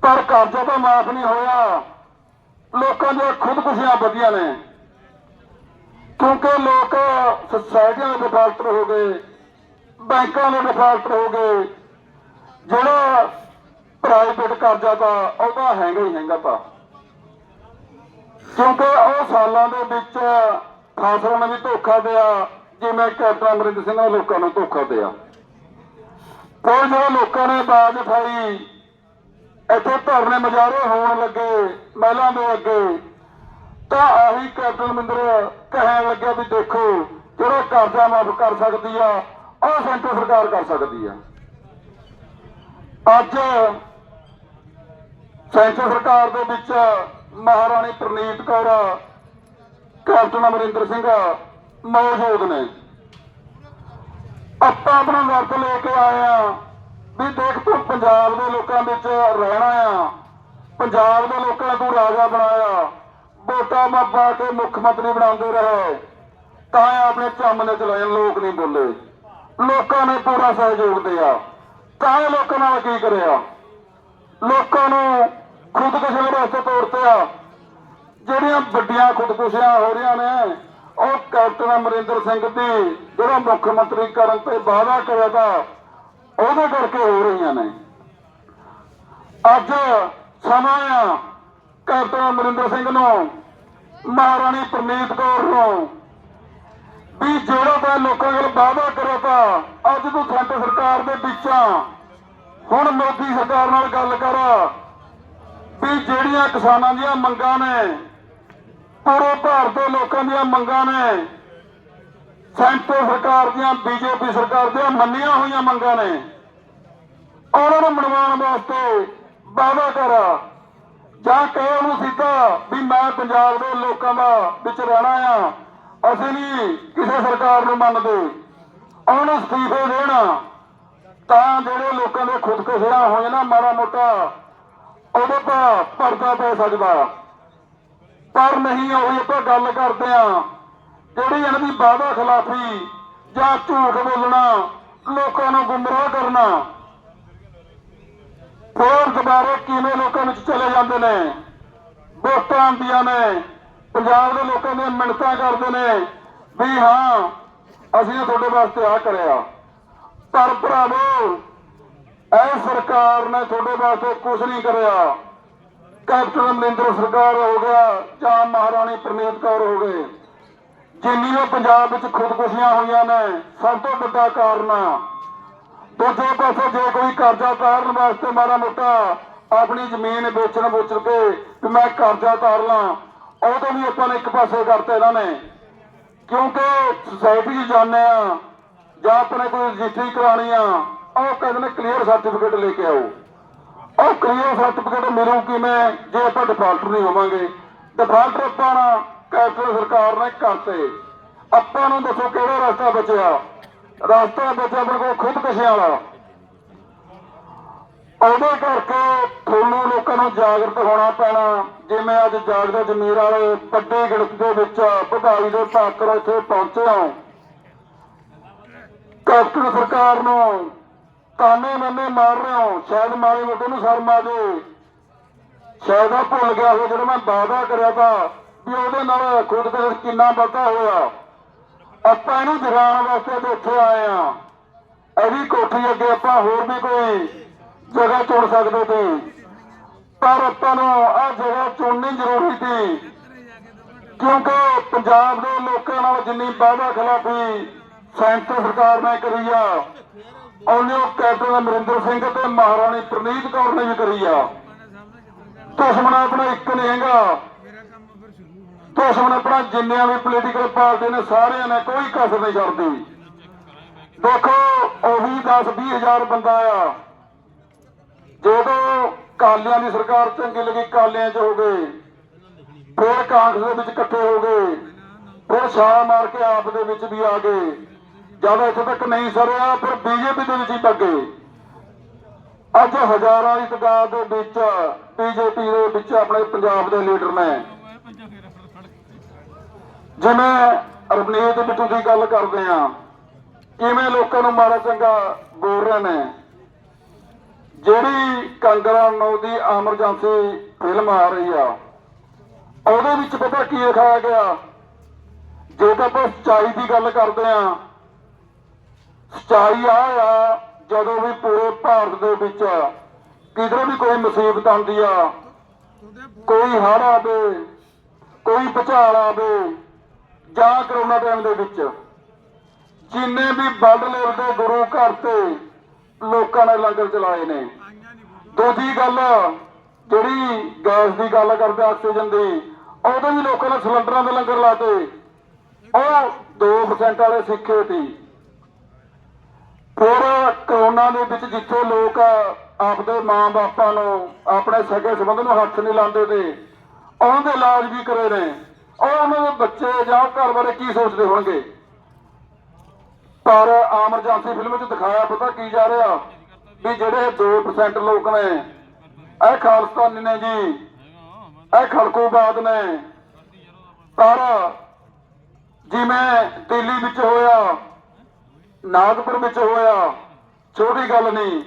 ਪਰ ਕਰਜ਼ਾ ਤਾਂ ਮਾਫ ਨਹੀਂ ਹੋਇਆ। ਲੋਕਾਂ ਦੀਆਂ ਖੁਦਕੁਸ਼ੀਆਂ ਵਧੀਆਂ ਨੇ। ਕਿਉਂਕਿ ਲੋਕ ਸੁਸਾਇਟੀਆਂ ਦੇ ਡਿਫਾਲਟਰ ਹੋ ਗਏ। ਬੈਂਕਾਂ ਦੇ ਡਿਫਾਲਟ ਹੋ ਗਏ। ਜਿਹੜਾ ਪ੍ਰਾਈਵੇਟ ਕਰਜ਼ਾ ਤਾਂ ਉਹਦਾ ਹੈਗਾ ਹੀ ਹੈਗਾ ਤਾਂ। ਕਿਉਂਕਿ ਉਹ ਸਾਲਾਂ ਦੇ ਵਿੱਚ ਫਾਸਲਾਂ ਨੇ ਵੀ ਧੋਖਾ ਦਿਆ, ਜਿਵੇਂ ਕੈਪਟਨ ਅਮਰਿੰਦਰ ਸਿੰਘ ਨੇ ਲੋਕਾਂ ਨੂੰ ਧੋਖਾ ਦਿਆ। ਕੋਈ ਜਿਹੜੇ ਲੋਕਾਂ ਨੇ ਬਾਜ਼ ਫਾਈ ਇੱਥੇ ਧਰਨੇ ਮਜਾਰੇ ਹੋਣ ਲੱਗੇ, ਮਹਿਲਾਂ ਦੇ ਅੱਗੇ, ਤਾਂ ਆਹੀ ਕੈਪਟਨ ਅਮਰਿੰਦਰ ਕਹਿਣ ਲੱਗਿਆ ਵੀ ਦੇਖੋ, ਜਿਹੜਾ ਕਰਜ਼ਾ ਮਾਫ ਕਰ ਸਕਦੀ ਆ ਉਹ ਸੈਂਟਰ ਸਰਕਾਰ ਕਰ ਸਕਦੀ ਆ। ਅੱਜ ਸੈਂਟਰ ਸਰਕਾਰ ਦੇ ਵਿੱਚ ਮਹਾਰਾਣੀ ਪ੍ਰਨੀਤ ਕੌਰ, ਕੈਪਟਨ ਅਮਰਿੰਦਰ ਸਿੰਘ ਮੌਜੂਦ ਨੇ। ਆਪਾਂ ਆਪਣਾ ਵਰਤ ਲੈ ਕੇ ਆਏ ਆ ਵੀ ਦੇਖ ਤੂੰ ਪੰਜਾਬ ਦੇ ਲੋਕਾਂ ਵਿੱਚ ਰਹਿਣਾ ਆ, ਪੰਜਾਬ ਦੇ ਲੋਕਾਂ ਨੂੰ ਤੂੰ ਰਾਜਾ ਬਣਾਇਆ, ਵੋਟਾਂ ਮਾ ਪਾ ਕੇ ਮੁੱਖ ਮੰਤਰੀ ਬਣਾਉਂਦੇ ਰਹੇ, ਤਾਂ ਆਪਣੇ ਚੰਮ ਨੇ ਚਲਾਏ, ਲੋਕ ਨਹੀਂ ਬੋਲੇ। ਲੋਕਾਂ ਨੇ ਪੂਰਾ ਸਹਿਯੋਗ ਦਿਆ। ਤਾਂ ਲੋਕਾਂ ਨਾਲ ਕੀ ਕਰਿਆ। ਲੋਕਾਂ ਨੂੰ ਖੁਦਕੁਸ਼ੀ ਵਾਸਤੇ ਰਸਤੇ ਜਿਹੜੀਆਂ ਵੱਡੀਆਂ ਖੁਦਕੁਸ਼ੀਆਂ ਹੋ ਰਹੀਆਂ ਨੇ, ਉਹ ਕੈਪਟਨ ਅਮਰਿੰਦਰ ਸਿੰਘ ਦੀ, ਜਿਹੜਾ ਮੁੱਖ ਮੰਤਰੀ ਕਰਨ ਤੇ ਵਾਅਦਾ ਕਰਿਆ ਤਾਂ, ਉਹਦੇ ਕਰਕੇ ਹੋ ਰਹੀਆਂ ਨੇ। ਅੱਜ ਸਮਾਂ ਆ ਕੈਪਟਨ ਅਮਰਿੰਦਰ ਸਿੰਘ ਨੂੰ, ਮਹਾਰਾਣੀ ਪ੍ਰਨੀਤ ਕੌਰ ਨੂੰ ਵੀ ਜਿਹੜਾ ਮੈਂ ਲੋਕਾਂ ਕੋਲ ਵਾਅਦਾ ਕਰਿਆ ਤਾਂ? ਅੱਜ ਤੂੰ ਸੈਂਟਰ ਸਰਕਾਰ ਦੇ ਵਿੱਚ, ਹੁਣ ਮੋਦੀ ਸਰਕਾਰ ਨਾਲ ਗੱਲ ਕਰ ਵੀ ਜਿਹੜੀਆਂ ਕਿਸਾਨਾਂ ਦੀਆਂ ਮੰਗਾਂ ਨੇ, ਪੂਰੇ ਭਾਰਤ ਦੇ ਲੋਕਾਂ ਦੀਆਂ ਮੰਗਾਂ ਨੇ, ਸੈਂਟਰ ਸਰਕਾਰ ਦੀਆਂ, ਬੀਜੇਪੀ ਸਰਕਾਰ ਦੀਆਂ ਮੰਨੀਆਂ ਹੋਈਆਂ ਮੰਗਾਂ ਨੇ, ਉਹਨਾਂ ਨੂੰ ਮਨਵਾਉਣ ਵਾਸਤੇ ਵਾਅਦਾ ਕਰ। ਜਾਂ ਕਹੇ ਉਹਨੂੰ ਸਿੱਧਾ ਵੀ ਮੈਂ ਪੰਜਾਬ ਦੇ ਲੋਕਾਂ ਦਾ ਵਿੱਚ ਰਹਿਣਾ ਆ। ਅਸੀਂ ਨਹੀਂ ਕਿਸੇ ਸਰਕਾਰ ਨੂੰ ਮੰਨਦੇ ਉਹਨੂੰ ਅਸਤੀਫੇ ਦੇਣਾ ਤਾਂ ਜਿਹੜੇ ਲੋਕਾਂ ਦੇ ਖੁਦਕੁਸ਼ੀਆਂ ਹੋਏ ਨਾ ਮਾਰਾ ਮੋਟਾ, ਉਹਦੇ ਤਾਂ ਪਰਦਾ ਪੈ ਸਕਦਾ। ਪਰ ਨਹੀਂ, ਉਹੀ ਆਪਾਂ ਗੱਲ ਕਰਦੇ ਆ ਜਿਹੜੀ ਇਹਨਾਂ ਦੀ ਵਾਅਦਾ ਖਿਲਾਫੀ ਜਾਂ ਝੂਠ ਬੋਲਣਾ, ਲੋਕਾਂ ਨੂੰ ਗੁੰਮਰਾਹ ਕਰਨਾ ਫੋਰ ਦੁਬਾਰੇ ਕਿਵੇਂ ਲੋਕਾਂ ਵਿੱਚ ਚਲੇ ਜਾਂਦੇ ਨੇ? ਵੋਟਾਂ ਆਉਂਦੀਆਂ ਨੇ। ਪੰਜਾਬ ਦੇ ਲੋਕਾਂ ਦੀਆਂ ਮਿੰਨਤਾਂ ਕਰਦੇ ਨੇ ਵੀ ਹਾਂ, ਅਸੀਂ ਤੁਹਾਡੇ ਵਾਸਤੇ ਆ ਕਰਿਆ। ਪਰ ਭਰਾਵੋ, ਇਹ ਸਰਕਾਰ ਨੇ ਤੁਹਾਡੇ ਵਾਸਤੇ ਕੁਝ ਨਹੀਂ ਕਰਿਆ। ਕੈਪਟਨ ਅਮਰਿੰਦਰ ਸਰਕਾਰ ਹੋ ਗਿਆ ਜਾਂ ਮਹਾਰਾਣੀ ਪ੍ਰਨੀਤ ਕੌਰ ਹੋ ਗਏ। ਜਿੰਨੀਆਂ ਪੰਜਾਬ ਵਿੱਚ ਖੁਦਕੁਸ਼ੀਆਂ ਹੋਈਆਂ ਨੇ, ਸਭ ਤੋਂ ਵੱਡਾ ਕਾਰਨ ਆ। ਦੂਜੇ ਪਾਸੇ ਜੇ ਕੋਈ ਕਰਜ਼ਾ ਤਾਰਨ ਵਾਸਤੇ ਮਾੜਾ ਮੋਟਾ ਆਪਣੀ ਜ਼ਮੀਨ ਵੇਚਣ ਵੁੱਚਣ ਕੇ ਵੀ ਮੈਂ ਕਰਜ਼ਾ ਤਾਰ ਲਾਂ ਉਹ ਵੀ ਆਪਾਂ ਨੇ ਇੱਕ ਪਾਸੇ ਕਰਤੇ ਇਹਨਾਂ ਨੇ। ਕਿਉਂਕਿ ਸੋਸਾਇਟੀ 'ਚ ਜਾਂਦੇ ਆ, ਜਾਂ ਆਪਣੇ ਕੋਈ ਰਜਿਸਟਰੀ ਕਰਾਣੀ ਆ, ਉਹ ਕਹਿੰਦੇ ਨੇ ਕਲੀਅਰ ਸਰਟੀਫਿਕੇਟ ਲੈ ਕੇ ਆਓ। ਉਹ ਕਲੀਅਰ ਸਰਟੀਫਿਕੇਟ ਮਿਲੂ ਕਿਵੇਂ? ਜੇ ਆਪਾਂ ਡਿਫਾਲਟਰ ਨਹੀਂ ਹੋਵਾਂਗੇ। ਡਿਫਾਲਟਰ ਆਪਾਂ ਕੈਪਟਨ ਸਰਕਾਰ ਨੇ ਕਰਤੇ। ਆਪਾਂ ਨੂੰ ਦੱਸੋ ਕਿਹੜਾ ਰਸਤਾ ਬਚਿਆ? ਰਸਤਾ ਬਚਿਆ ਆਪਣੇ ਕੋਲ ਖੁਦਕੁਸ਼ੀਆਂ ਵਾਲਾ। ਉਹਦੇ ਕਰਕੇ ਤੁਹਾਨੂੰ ਲੋਕਾਂ ਨੂੰ ਜਾਗਰਤ ਹੋਣਾ ਪੈਣਾ। ਜਿਵੇਂ ਅੱਜ ਜਾਗਦਾ ਜ਼ਮੀਰ ਵਾਲੇ ਵੱਡੀ ਗਿਣਤੀ ਦੇ ਵਿੱਚ ਵਧਾਈ ਦੇ ਪਾਤਰ ਇੱਥੇ ਪਹੁੰਚੇ ਹੋ ਕੈਪਟਨ ਸਰਕਾਰ ਨੂੰ ਤਾਨੇ ਮੰਨੇ ਮਾਰ ਰਹੇ ਹੋ। ਸ਼ਾਇਦ ਮਾਰੇ ਮੋਟੇ ਨੂੰ ਸ਼ਰਮ ਆ ਜੇ। ਸ਼ਾਇਦ ਆ ਭੁੱਲ ਗਿਆ ਹੋ ਜਿਹੜਾ ਮੈਂ ਵਾਅਦਾ ਕਰਿਆ ਤਾਂ ਵੀ ਉਹਦੇ ਨਾਲ ਖੁਦ ਤੇ ਕਿੰਨਾ ਵਾਧਾ ਹੋਇਆ। ਆਪਾਂ ਇਹਨੂੰ ਜਗਾਉਣ ਵਾਸਤੇ ਅੱਜ ਇੱਥੇ ਆਏ ਆ। ਇਹਦੀ ਕੋਠੀ ਅੱਗੇ ਆਪਾਂ ਹੋਰ ਵੀ ਕੋਈ ਜਗ੍ਹਾ ਚੁਣ ਸਕਦੇ ਸੀ। ਪਰ ਆਪਾਂ ਨੂੰ ਆਹ ਜਗ੍ਹਾ ਚੁਣਨੀ ਜ਼ਰੂਰੀ ਸੀ। ਕਿਉਂਕਿ ਪੰਜਾਬ ਦੇ ਲੋਕਾਂ ਨਾਲ ਜਿੰਨੀ ਵਾਅਦਾ ਖਿਲਾਫੀ ਸੈਂਟਰ ਸਰਕਾਰ ਨੇ ਕਰੀ ਆ, ਉਹਨੇ ਕੈਪਟਨ ਅਮਰਿੰਦਰ ਸਿੰਘ ਤੇ ਮਹਾਰਾਣੀ ਪ੍ਰਨੀਤ ਕੌਰ ਨੇ ਵੀ ਕਰੀ ਆ। ਦੁਸ਼ਮਣ ਆਪਣਾ ਇੱਕ ਨਹੀਂ ਹੈਗਾ। ਦੁਸ਼ਮਣ ਆਪਣਾ ਜਿੰਨੀਆਂ ਵੀ ਪੋਲੀਟੀਕਲ ਪਾਰਟੀ ਨੇ ਸਾਰਿਆਂ ਨੇ ਕੋਈ ਕਸਰ ਨਹੀਂ ਛੱਡਦੀ। ਦੇਖੋ, ਉਹੀ 10 20 ਹਜ਼ਾਰ ਬੰਦਾ ਆ। ਜਦੋਂ ਕਾਲਿਆਂ ਦੀ ਸਰਕਾਰ ਚੰਗੀ ਲੱਗੀ, ਕਾਲਿਆਂ 'ਚ ਹੋ ਗਏ। ਫਿਰ ਕਾਂਗਰਸ ਦੇ ਵਿੱਚ ਇਕੱਠੇ ਹੋ ਗਏ। ਫਿਰ ਛਾਲ ਮਾਰ ਕੇ ਆਪ ਦੇ ਵਿੱਚ ਵੀ ਆ ਗਏ। ਜਦ ਇੱਥੇ ਤੱਕ ਨਹੀਂ ਸਰਿਆ, ਫਿਰ ਬੀਜੇਪੀ ਦੇ ਵਿੱਚ ਹੀ ਪੱਗੇ ਅੱਜ ਹਜ਼ਾਰਾਂ ਦੀ ਤਾਦਾਦ ਦੇ ਵਿੱਚ ਬੀਜੇਪੀ ਦੇ ਵਿੱਚ ਆਪਣੇ ਪੰਜਾਬ ਦੇ ਲੀਡਰ ਨੇ। ਜਿਵੇਂ ਰਵਨੀਤ ਬਿੱਟੂ ਦੀ ਗੱਲ ਕਰਦੇ ਆ ਕਿਵੇਂ ਲੋਕਾਂ ਨੂੰ ਮਾੜਾ ਚੰਗਾ ਬੋਲ ਰਹੇ ਨੇ। ਜਿਹੜੀ ਕੰਗਣਾ ਨੋ ਦੀ ਐਮਰਜੈਂਸੀ ਫਿਲਮ ਆ ਰਹੀ ਆ, ਉਹਦੇ ਵਿੱਚ ਪਤਾ ਕੀ ਦਿਖਾਇਆ ਗਿਆ? ਜੇ ਤਾਂ ਆਪਾਂ ਸੱਚਾਈ ਦੀ ਗੱਲ ਕਰਦੇ ਆ ਸੱਚਾਈ ਆ ਆ ਜਦੋਂ ਵੀ ਪੂਰੇ ਭਾਰਤ ਦੇ ਵਿੱਚ ਕਿਧਰੇ ਵੀ ਕੋਈ ਮੁਸੀਬਤ ਆਉਂਦੀ ਆ, ਕੋਈ ਹੜ੍ਹ ਆਵੇ, ਕੋਈ ਭੁਚਾਲ ਆਵੇ, ਜਾਂ ਕਰੋਨਾ ਟਾਈਮ ਦੇ ਵਿੱਚ, ਜਿੰਨੇ ਵੀ ਵਰਲਡ ਲੈਵਲ ਦੇ ਗੁਰੂ ਘਰ ਤੇ ਲੋਕਾਂ ਨੇ ਲੰਗਰ ਚਲਾਏ ਨੇ। ਦੂਜੀ ਗੱਲ, ਜਿਹੜੀ ਗੈਸ ਦੀ ਗੱਲ ਕਰਦੇ ਆਕਸੀਜਨ ਦੀ ਉਹਦੇ ਵੀ ਲੋਕਾਂ ਨੇ ਸਿਲੰਡਰਾਂ ਦੇ ਲੰਗਰ ਲਾਤੇ ਉਹ 2% ਵਾਲੇ ਸਿੱਖੇ ਸੀ। ਫਿਰ ਕਰੋਨਾ ਦੇ ਵਿੱਚ ਜਿੱਥੇ ਲੋਕ ਆਪਦੇ ਮਾਂ-ਬਾਪਾਂ ਨੂੰ, ਆਪਣੇ ਸਗੇ ਸੰਬੰਧ ਨੂੰ ਹੱਥ ਨਹੀਂ ਲਾਉਂਦੇ ਤੇ ਉਹਨਾਂ ਦੇ ਇਲਾਜ ਵੀ ਕਰੇ ਨੇ। ਉਹ ਉਹਨਾਂ ਦੇ ਬੱਚੇ ਜਾਂ ਘਰ ਬਾਰੇ ਕੀ ਸੋਚਦੇ ਹੋਣਗੇ? ਪਰ ਐਮਰਜੈਂਸੀ ਫਿਲਮ ਵਿੱਚ ਦਿਖਾਇਆ ਪਤਾ ਕੀ ਜਾ ਰਿਹਾ? ਵੀ ਜਿਹੜੇ 2% ਲੋਕ ਨੇ, ਇਹ ਖਾਲਸਤਾਨੀ ਨੇ ਜੀ। ਇਹ ਖੜਕੂਬਾਦ ਨੇ। ਪਰ ਜਿਵੇਂ ਦਿੱਲੀ ਵਿੱਚ ਹੋਇਆ, ਨਾਗਪੁਰ ਵਿੱਚ ਹੋਇਆ, ਛੋਟੀ ਗੱਲ ਨਹੀਂ।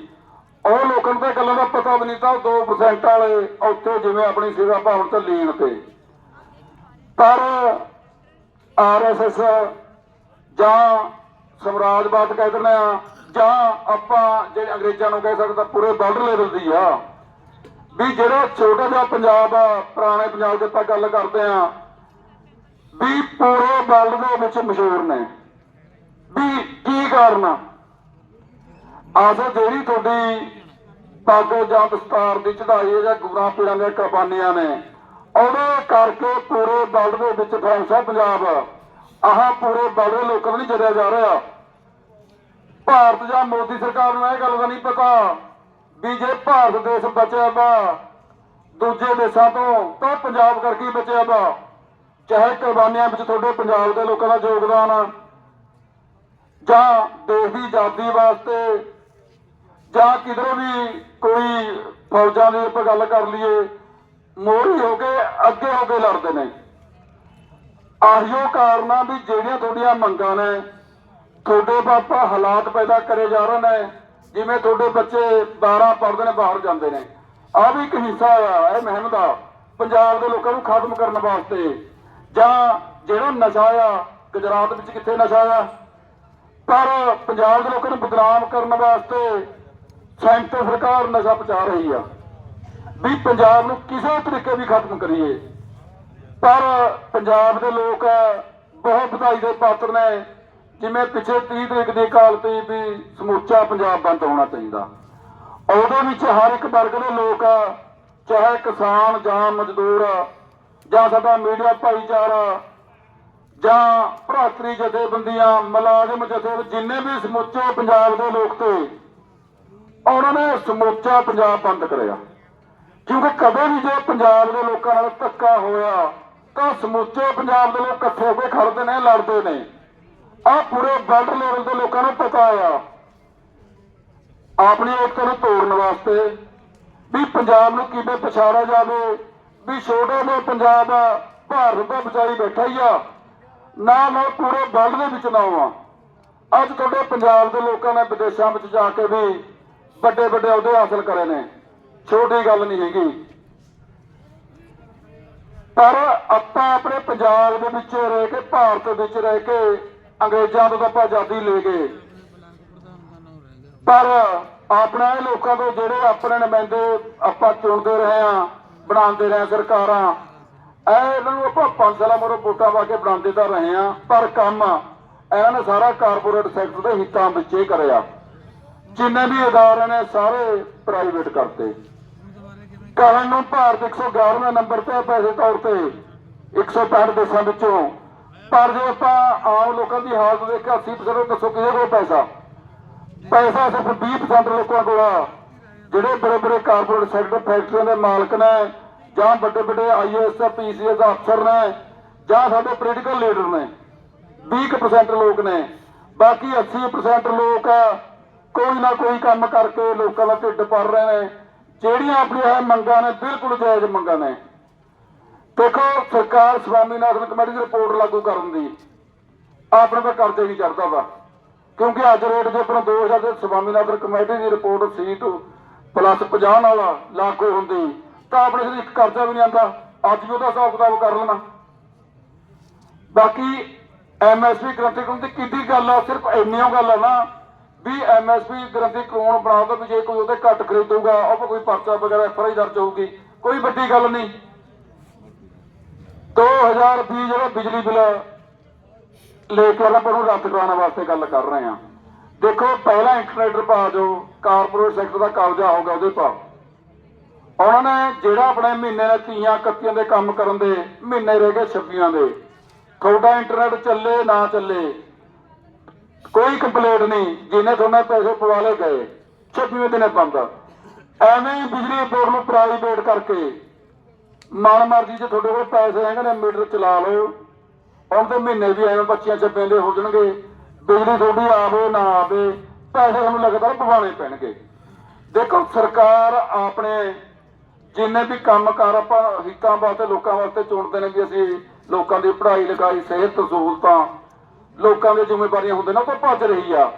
ਉਹ ਲੋਕਾਂ ਨੂੰ ਗੱਲਾਂ ਦਾ ਪਤਾ ਵੀ ਨਹੀਂ ਤਾਂ 2% ਵਾਲੇ ਉੱਥੇ ਜਿਵੇਂ ਆਪਣੀ ਸੇਵਾ ਭਾਵਨ ਤੇ ਲੀਨ ਤੇ। ਪਰ ਆਰਐਸਐਸ ਜਾਂ ਸਮਰਾਜਵਾਦ ਕਹਿ ਦਿੰਦੇ ਆ। ਜਾਂ ਆਪਾਂ ਜਿਹੜੇ ਅੰਗਰੇਜ਼ਾਂ ਨੂੰ ਕਹਿ ਸਕਦਾ ਪੂਰੇ ਵਰਲਡ ਲੈਵਲ ਦੀ ਆ। ਵੀ ਜਿਹੜਾ ਛੋਟਾ ਜਿਹਾ ਪੰਜਾਬ ਆ, ਪੁਰਾਣੇ ਪੰਜਾਬ ਦੀ ਆਪਾਂ ਗੱਲ ਕਰਦੇ ਆ, ਵੀ ਪੂਰੇ ਵਰਲਡ ਦੇ ਵਿੱਚ ਮਸ਼ਹੂਰ ਨੇ। ਵੀ ਕੀ ਕਾਰਨ ਆ? ਆਸਾ ਜਿਹੜੀ ਤੁਹਾਡੀ ਪੱਗ ਜਾਂ ਦਸਤਾਰ ਦੀ ਚੜਾਈ ਹੈ ਜਾਂ ਗੁਰਾਂ ਪੀਰਾਂ ਦੀਆਂ ਕੁਰਬਾਨੀਆਂ ਨੇ, ਉਹਦੇ ਕਰਕੇ ਪੂਰੇ ਵਰਲਡ ਦੇ ਵਿੱਚ ਫੈਲਸਾ ਪੰਜਾਬ। ਆਹ ਪੂਰੇ ਵਰਲਡ ਦੇ ਲੋਕਾਂ ਨੂੰ ਨਹੀਂ ਜਰਿਆ ਜਾ ਰਿਹਾ। ਭਾਰਤ ਜਾਂ ਮੋਦੀ ਸਰਕਾਰ ਨੂੰ ਇਹ ਗੱਲ ਦਾ ਨਹੀਂ ਪਤਾ ਵੀ ਜੇ ਭਾਰਤ ਦੇਸ਼ ਬਚਿਆ ਵਾ, ਦੂਜੇ ਦੇਸ਼ਾਂ ਤੋਂ, ਤਾਂ ਪੰਜਾਬ ਕਰਕੇ ਹੀ ਬਚਿਆ ਵਾ? ਚਾਹੇ ਕੁਰਬਾਨੀਆਂ ਵਿੱਚ ਤੁਹਾਡੇ ਪੰਜਾਬ ਦੇ ਲੋਕਾਂ ਦਾ ਯੋਗਦਾਨ ਆ, ਜਾਂ ਦੇਸ਼ ਦੀ ਆਜ਼ਾਦੀ ਵਾਸਤੇ, ਜਾਂ ਕਿਧਰੋਂ ਵੀ ਕੋਈ ਫੌਜਾਂ ਦੀ ਆਪਾਂ ਗੱਲ ਕਰ ਲਈਏ, ਮੋਹਰੀ ਹੋ ਕੇ ਅੱਗੇ ਹੋ ਕੇ ਲੜਦੇ ਨੇ। ਆਹਿਓ ਕਾਰਨਾ ਵੀ ਜਿਹੜੀਆਂ ਤੁਹਾਡੀਆਂ ਮੰਗਾਂ ਨੇ, ਤੁਹਾਡੇ ਪਾਪਾ ਹਾਲਾਤ ਪੈਦਾ ਕਰੇ ਜਾ ਰਹੇ ਨੇ, ਜਿਵੇਂ ਤੁਹਾਡੇ ਬੱਚੇ 12 ਪੜ੍ਹਦੇ ਨੇ, ਬਾਹਰ ਜਾਂਦੇ ਨੇ। ਆ ਵੀ ਇੱਕ ਹਿੱਸਾ ਆ, ਇਹ ਮਹਿਮ ਦਾ, ਪੰਜਾਬ ਦੇ ਲੋਕਾਂ ਨੂੰ ਖਤਮ ਕਰਨ ਵਾਸਤੇ। ਜਾਂ ਜਿਹੜਾ ਨਸ਼ਾ ਆ, ਗੁਜਰਾਤ ਵਿੱਚ ਕਿੱਥੇ ਨਸ਼ਾ ਆ? ਪਰ ਪੰਜਾਬ ਦੇ ਲੋਕਾਂ ਨੂੰ ਬਦਨਾਮ ਕਰਨ ਵਾਸਤੇ ਸੈਂਟਰ ਸਰਕਾਰ ਨਸ਼ਾ ਪਹੁੰਚਾ ਰਹੀ ਆ। ਵੀ ਪੰਜਾਬ ਨੂੰ ਕਿਸੇ ਤਰੀਕੇ ਵੀ ਖਤਮ ਕਰੀਏ। ਪਰ ਪੰਜਾਬ ਦੇ ਲੋਕ ਬਹੁਤ ਵਧਾਈ ਦੇ ਪਾਤਰ ਨੇ। ਜਿਵੇਂ ਪਿਛੇ 30 ਤਰੀਕ ਦੀ ਕਾਲ ਤੇ ਵੀ ਸਮੁੱਚਾ ਪੰਜਾਬ ਬੰਦ ਹੋਣਾ ਚਾਹੀਦਾ। ਉਹਦੇ ਵਿੱਚ ਹਰ ਇੱਕ ਵਰਗ ਦੇ ਲੋਕ, ਚਾਹੇ ਕਿਸਾਨ ਜਾਂ ਮਜ਼ਦੂਰ, ਜਾਂ ਸਾਡਾ ਮੀਡੀਆ ਭਾਈਚਾਰਾ, ਜਾਂ ਭਰਾਤਰੀ ਜਥੇਬੰਦੀਆਂ, ਮੁਲਾਜ਼ਮ ਜਥੇ, ਜਿੰਨੇ ਵੀ ਸਮੁੱਚੇ ਪੰਜਾਬ ਦੇ ਲੋਕ ਤੇ, ਉਹਨਾਂ ਨੇ ਸਮੁੱਚਾ ਪੰਜਾਬ ਬੰਦ ਕਰਿਆ। ਕਿਉਂਕਿ ਕਦੇ ਵੀ ਜੇ ਪੰਜਾਬ ਦੇ ਲੋਕਾਂ ਨਾਲ ਧੱਕਾ ਹੋਇਆ ਤਾਂ ਸਮੁੱਚੇ ਪੰਜਾਬ ਦੇ ਲੋਕ ਇਕੱਠੇ ਹੋ ਕੇ ਖੜਦੇ ਨੇ, ਲੜਦੇ ਨੇ। ਆ ਪੂਰੇ ਵਰਲਡ ਲੈਵਲ ਦੇ ਲੋਕਾਂ ਨੂੰ ਪਤਾ ਆ। ਆਪਣੀ ਏਕਤਾ ਨੂੰ ਤੋੜਨ ਵਾਸਤੇ ਵੀ ਪੰਜਾਬ ਨੂੰ ਕਿਵੇਂ ਪਛਾੜਿਆ ਜਾਵੇ, ਵੀ ਛੋਟੇ ਜਿਹੇ ਪੰਜਾਬ ਭਾਰਤ ਦਾ ਬਚਾਈ ਬੈਠਾ ਹੀ ਆ। ਨਾ ਨਾ ਪੂਰੇ ਵਰਲਡ ਦੇ ਵਿੱਚ ਨਾ ਆ ਅੱਜ ਤੁਹਾਡੇ ਪੰਜਾਬ ਦੇ ਲੋਕਾਂ ਨੇ ਵਿਦੇਸ਼ਾਂ ਵਿੱਚ ਜਾ ਕੇ ਵੀ ਵੱਡੇ ਵੱਡੇ ਅਹੁਦੇ ਹਾਸਲ ਕਰੇ ਨੇ। ਛੋਟੀ ਗੱਲ ਨਹੀਂ ਹੈਗੀ। ਪਰ ਆਪਾਂ ਆਪਣੇ ਪੰਜਾਬ ਦੇ ਵਿੱਚ ਰਹਿ ਕੇ, ਭਾਰਤ ਵਿੱਚ ਰਹਿ ਕੇ ਅੰਗਰੇਜ਼ਾਂ ਤੋਂ ਆਪਾਂ ਆਜ਼ਾਦੀ ਲੈ ਗਏ। ਪਰ ਆਪਣਾ ਇਹ ਲੋਕਾਂ ਤੋਂ ਜਿਹੜੇ ਆਪਣੇ ਨੁਮਾਇੰਦੇ ਆਪਾਂ ਚੁਣਦੇ ਰਹੇ ਆ ਬਣਾਉਂਦੇ ਰਹੇ ਸਰਕਾਰਾਂ, ਇਹ ਇਹਨਾਂ ਨੂੰ ਆਪਾਂ ਪੰਜ ਸਾਲਾਂ ਮੋਰੋਂ ਵੋਟਾਂ ਪਾ ਕੇ ਬਣਾਉਂਦੇ ਤਾਂ ਰਹੇ ਆ ਪਰ ਕੰਮ ਇਹਨਾਂ ਨੇ ਸਾਰਾ ਕਾਰਪੋਰੇਟ ਸੈਕਟਰ ਦੇ ਹਿੱਤਾਂ ਵਿੱਚ ਹੀ ਕਰਿਆ। ਜਿੰਨੇ ਵੀ ਅਦਾਰੇ ਨੇ, ਸਾਰੇ ਪ੍ਰਾਈਵੇਟ ਕਰਤੇ। ਕਰਨ ਨੂੰ ਭਾਰਤ 111ਵੇਂ ਨੰਬਰ ਤੇ ਪੈਸੇ ਤੌਰ ਤੇ 165 ਦੇਸ਼ਾਂ ਵਿੱਚੋਂ। ਪਰ ਜੇ ਆਪਾਂ ਆਮ ਲੋਕਾਂ ਦੀ ਹਾਲਤ ਦੇਖਿਆ 80% ਦੱਸੋ ਕਿਹਦੇ ਕੋਲ ਪੈਸਾ? ਪੈਸਾ ਸਿਰਫ 20% ਲੋਕਾਂ ਕੋਲ ਆ। ਜਿਹੜੇ ਬੜੇ ਬੜੇ ਕਾਰਪੋਰੇਟ ਸੈਕਟਰ, ਫੈਕਟਰੀਆਂ ਦੇ ਮਾਲਕ ਨੇ, ਜਾਂ ਵੱਡੇ ਵੱਡੇ ਆਈਏਐਸ ਪੀਸੀਐਸ ਅਫਸਰ ਨੇ, ਜਾਂ ਸਾਡੇ ਪੋਲੀਟੀਕਲ ਲੀਡਰ ਨੇ 20% ਲੋਕ ਨੇ। ਬਾਕੀ 80% ਲੋਕ ਕੋਈ ਨਾ ਕੋਈ ਕੰਮ ਕਰਕੇ ਲੋਕਾਂ ਦਾ ਢਿੱਡ ਭਰ ਰਹੇ ਨੇ। ਜਿਹੜੀਆਂ ਆਪਣੀਆਂ ਮੰਗਾਂ ਨੇ, ਬਿਲਕੁਲ ਜਾਇਜ਼ ਮੰਗਾਂ ਨੇ। ਦੇਖੋ, ਸਰਕਾਰ ਸਵਾਮੀਨਾਥਨ ਕਮੇਟੀ ਦੀ ਰਿਪੋਰਟ ਲਾਗੂ ਕਰਨ ਦੀ। ਆਪਣੇ ਤਾਂ ਕਰਜ਼ੇ ਨਹੀਂ ਚੜਦਾ ਵਾ। ਕਿਉਂਕਿ ਅੱਜ ਰੇਟ ਜੇ ਆਪਣਾ 2000 ਦੇ ਸਵਾਮੀਨਾਥਨ ਕਮੇਟੀ ਦੀ ਰਿਪੋਰਟ ਸੀਟ ਪਲੱਸ 50 ਨਾਲ ਲਾਗੂ ਹੁੰਦੀ। ਤਾਂ ਆਪਣੇ ਸਿਰ ਇੱਕ ਕਰਜ਼ਾ ਵੀ ਨਹੀਂ ਆਂਦਾ ਅੱਜ ਵੀ ਉਹਦਾ ਹਿਸਾਬ ਕਿਤਾਬ ਕਰ ਲੈਣਾ। ਬਾਕੀ ਐਮਐਸਪੀ ਗਰੰਟੀ ਕਰਾਉਣ ਦੀ ਕਿੱਡੀ ਗੱਲ ਆ, ਸਿਰਫ ਇੰਨੀਓ ਗੱਲ ਆ ਨਾ ਵੀ ਐਮਐਸਪੀ ਗਰੰਟੀ ਕਰਾਉਣ ਬਣਾ ਦੋ ਵੀ ਜੇ ਕੋਈ ਉਹਦੇ ਘੱਟ ਖਰੀਦੂਗਾ, ਉਹ ਕੋਈ ਪਰਚਾ ਵਗੈਰਾ ਐਫਆਈ ਦਰਜ ਹੋਊਗੀ। ਕੋਈ ਵੱਡੀ ਗੱਲ ਨਹੀਂ। 2020 ਜਿਹੜਾ ਬਿਜਲੀ ਬਿੱਲ ਲੈ ਕੇ ਵਾਲਾ ਪਰ ਨੂੰ ਰੱਦ ਕਰਾਉਣ ਵਾਸਤੇ ਗੱਲ ਕਰ ਰਹੇ ਆ ਦੇਖੋ, ਪਹਿਲਾਂ ਇੰਟਰਨੈਟ ਪਾ ਜੋ ਕਾਰਪੋਰੇਟ ਸੈਕਟਰ ਦਾ ਕਬਜ਼ਾ ਹੋਗਾ ਉਹਦੇ ਪਾ ਉਹਨਾਂ ਨੇ ਜਿਹੜਾ ਆਪਣੇ ਮਹੀਨੇ ਨੇ ਤੀਆਂ ਕੱਤੀਆਂ ਦੇ ਕੰਮ ਕਰਨ ਦੇ, ਮਹੀਨੇ ਰਹਿ ਗਏ 26ਾਂ ਦੇ। ਤੁਹਾਡਾ ਇੰਟਰਨੈਟ ਚੱਲੇ, ਨਾ ਚੱਲੇ। ਕੋਈ ਕੰਪਲੇਂਟ ਨਹੀਂ, ਜਿਹਨੇ ਤੁਹਾਨੂੰ ਪੈਸੇ ਪਵਾ ਲਏ ਗਏ 26ਵੇਂ ਦਿਨੇ ਬੰਦ ਐਵੇਂ ਬਿਜਲੀ ਬੋਰਡ ਨੂੰ ਪ੍ਰਾਈਵੇਟ ਕਰਕੇ ਮਨ ਮਰਜ਼ੀ ਜੇ ਤੁਹਾਡੇ ਕੋਲ ਪੈਸੇ ਹੈਗੇ ਨੇ, ਮੀਟਰ ਚਲਾ ਲਓ। ਹੁਣ ਤੇ ਮਹੀਨੇ ਵੀ ਐਵੇਂ ਬੱਚਿਆਂ ਚ ਪੈਂਦੇ ਹੋ ਜਾਣਗੇ। ਬਿਜਲੀ ਤੁਹਾਡੀ ਆਵੇ, ਨਾ ਆਵੇ, ਪੈਸੇ ਤੁਹਾਨੂੰ ਲਗਾਤਾਰ ਪਵਾਉਣੇ ਪੈਣਗੇ। ਦੇਖੋ, ਸਰਕਾਰ ਆਪਣੇ ਜਿੰਨੇ ਵੀ ਕੰਮ ਕਾਰ ਆਪਾਂ, ਹਿੱਤਾਂ ਵਾਸਤੇ, ਲੋਕਾਂ ਵਾਸਤੇ ਚੁਣਦੇ ਨੇ ਵੀ ਅਸੀਂ ਲੋਕਾਂ ਦੀ ਪੜ੍ਹਾਈ ਲਿਖਾਈ ਸਿਹਤ, ਸਹੂਲਤਾਂ ਲੋਕਾਂ ਦੇ ਜ਼ਿੰਮੇਵਾਰੀਆਂ ਹੁੰਦੇ ਨੇ, ਉਹ ਤੋਂ ਭੱਜ ਰਹੀ ਆ।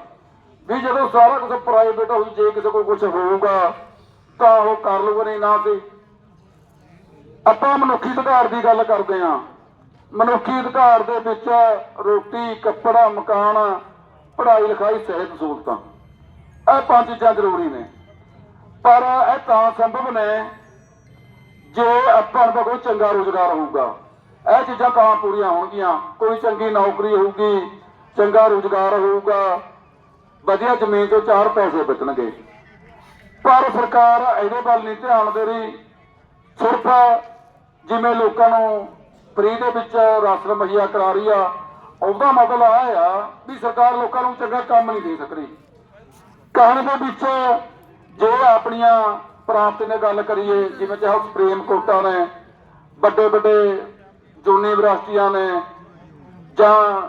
ਵੀ ਜਦੋਂ ਸਾਰਾ ਕੁਝ ਪ੍ਰਾਈਵੇਟ ਹੋਈ ਜੇ ਕਿਸੇ ਕੋਲ ਕੁਝ ਹੋਊਗਾ, ਤਾਂ ਉਹ ਕਰ ਲੂਗਾ ਨਹੀਂ ਨਾ ਤੇ ਆਪਾਂ ਮਨੁੱਖੀ ਅਧਿਕਾਰ ਦੀ ਗੱਲ ਕਰਦੇ ਹਾਂ। ਮਨੁੱਖੀ ਅਧਿਕਾਰ ਦੇ ਵਿੱਚ ਰੋਟੀ, ਕੱਪੜਾ, ਮਕਾਨ, ਪੜ੍ਹਾਈ ਲਿਖਾਈ, ਸਿਹਤ ਸਹੂਲਤਾਂ, ਇਹ ਪੰਜ ਚੀਜ਼ਾਂ ਜ਼ਰੂਰੀ ਨੇ। ਪਰ ਇਹ ਤਾਂ ਸੰਭਵ ਨੇ, ਜੇ ਆਪਾਂ ਦਾ ਕੋਈ ਚੰਗਾ ਰੋਜ਼ਗਾਰ ਹੋਊਗਾ। ਇਹ ਚੀਜ਼ਾਂ ਤਾਂ ਪੂਰੀਆਂ ਹੋਣਗੀਆਂ। ਕੋਈ ਚੰਗੀ ਨੌਕਰੀ ਹੋਊਗੀ, ਚੰਗਾ ਰੋਜ਼ਗਾਰ ਹੋਊਗਾ, ਵਧੀਆ ਜ਼ਮੀਨ ਤੋਂ ਚਾਰ ਪੈਸੇ ਬਚਣਗੇ ਪਰ ਸਰਕਾਰ ਇਹਦੇ ਵੱਲ ਨਹੀਂ ਧਿਆਨ ਦੇ ਰਹੀ। ਸਿਰਫ ਜਿਵੇਂ ਲੋਕਾਂ ਨੂੰ ਫਰੀ ਦੇ ਵਿੱਚ ਰਾਸ਼ਨ ਮੁਹੱਈਆ ਕਰਾ ਰਹੀ ਆ, ਉਹਦਾ ਮਤਲਬ ਆ ਆ ਵੀ ਸਰਕਾਰ ਲੋਕਾਂ ਨੂੰ ਚੰਗਾ ਕੰਮ ਨਹੀਂ ਦੇ ਸਕ ਰਹੀ। ਕਹਿਣ ਦੇ ਵਿੱਚ ਜੇ ਆਪਣੀਆਂ ਪ੍ਰਾਪਤੀ ਦੀ ਗੱਲ ਕਰੀਏ, ਜਿਵੇਂ ਚਾਹੇ ਸੁਪਰੀਮ ਕੋਰਟਾਂ ਨੇ ਵੱਡੇ ਵੱਡੇ ਯੂਨੀਵਰਸਿਟੀਆਂ ਨੇ ਜਾਂ